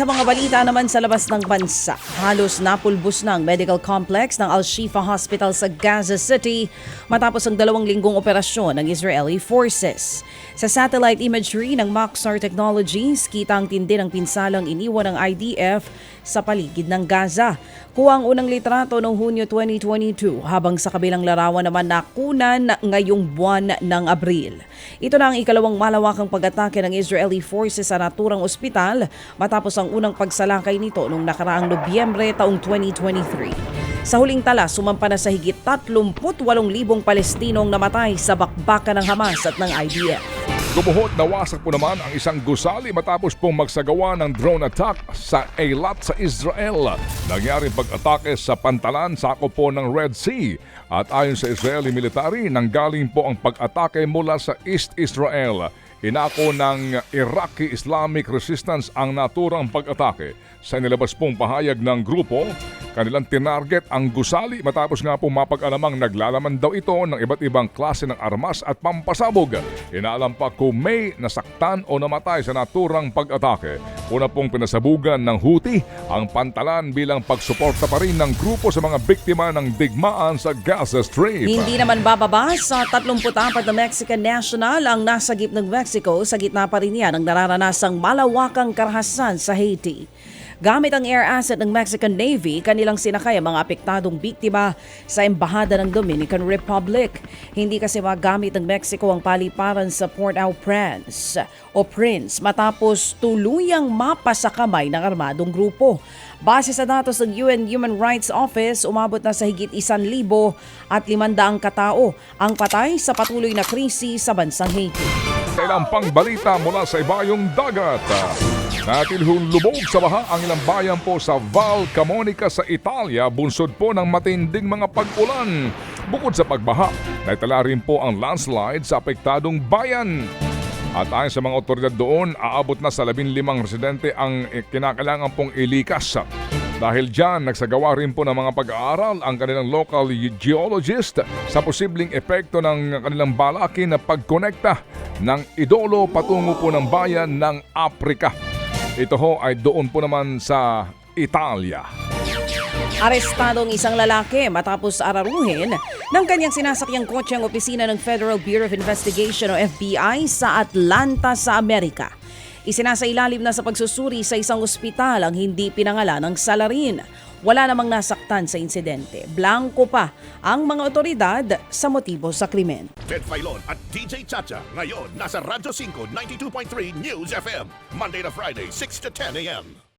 Sa mga balita naman sa labas ng bansa, halos napulbos ng medical complex ng Al-Shifa Hospital sa Gaza City matapos ang dalawang linggong operasyon ng Israeli forces. Sa satellite imagery ng Maxar Technologies, kita ang tindi ng pinsalang iniwan ng IDF sa paligid ng Gaza. Kuha ang unang litrato noong Hunyo 2022 habang sa kabilang larawan naman nakunan ngayong buwan ng Abril. Ito na ang ikalawang malawakang pag-atake ng Israeli forces sa naturang ospital matapos ang unang pagsalakay nito noong nakaraang Nobyembre taong 2023. Sa huling tala, sumampa na sa higit 38,000 Palestinong namatay sa bakbakan ng Hamas at ng IDF. Lumuhod nawasak po naman ang isang gusali matapos pong magsagawa ng drone attack sa Eilat sa Israel. Nangyaring pag-atake sa pantalan sakop po ng Red Sea. At ayon sa Israeli military, nanggaling po ang pag-atake mula sa East Israel. Inako ng Iraqi Islamic Resistance ang naturang pag-atake. Sa nilabas pong pahayag ng grupo, kanilang tinarget ang gusali matapos nga po mapag-alamang naglalaman daw ito ng iba't ibang klase ng armas at pampasabog. Inaalam pa kung may nasaktan o namatay sa naturang pag-atake. Una pong pinasabugan ng Houthi ang pantalan bilang pagsuporta pa rin ng grupo sa mga biktima ng digmaan sa Gaza Strip. Hindi naman bababa sa 34 na Mexican national ang nasagip ng Mexico sa gitna pa rin yan ng nararanasang malawakang karahasan sa Haiti. Gamit ang air asset ng Mexican Navy, kanilang sinakay ang mga apektadong biktima sa embahada ng Dominican Republic. Hindi kasi magamit ng Mexico ang paliparan sa Port-au-Prince o Prince matapos tuluyang mapa kamay ng armadong grupo. Base sa datos ng UN Human Rights Office, umabot na sa higit isan libo at limandaang katao ang patay sa patuloy na krisi sa bansang Haiti. Ilang pang balita mula sa ibayong dagat. Natilhong lubog sa baha ang ilang bayan po sa Val Camonica sa Italia bunsod po ng matinding mga pag-ulan. Bukod sa pagbaha, naitala rin po ang landslide sa apektadong bayan. At ayon sa mga otoridad doon, aabot na sa 15 residente ang kinakailangan pong ilikas. Dahil dyan, nagsagawa rin po ng mga pag-aaral ang kanilang local geologist sa posibleng epekto ng kanilang balakin na pagkonekta ng idolo patungo po ng bayan ng Aprika. Ito ho ay doon po naman sa Italia. Arestado ang isang lalaki matapos araruhin ng kanyang sinasakyang kotse ang opisina ng Federal Bureau of Investigation o FBI sa Atlanta sa Amerika. Isinasailalim na sa pagsusuri sa isang ospital ang hindi pinangalan ng salarin. Wala namang nasaktan sa insidente. Blanco pa ang mga otoridad sa motibo sa krimen. Ted Filon at DJ Chacha. Ngayon, nasa Radyo 5, 92.3 News FM. Monday to Friday, 6 to 10 a.m.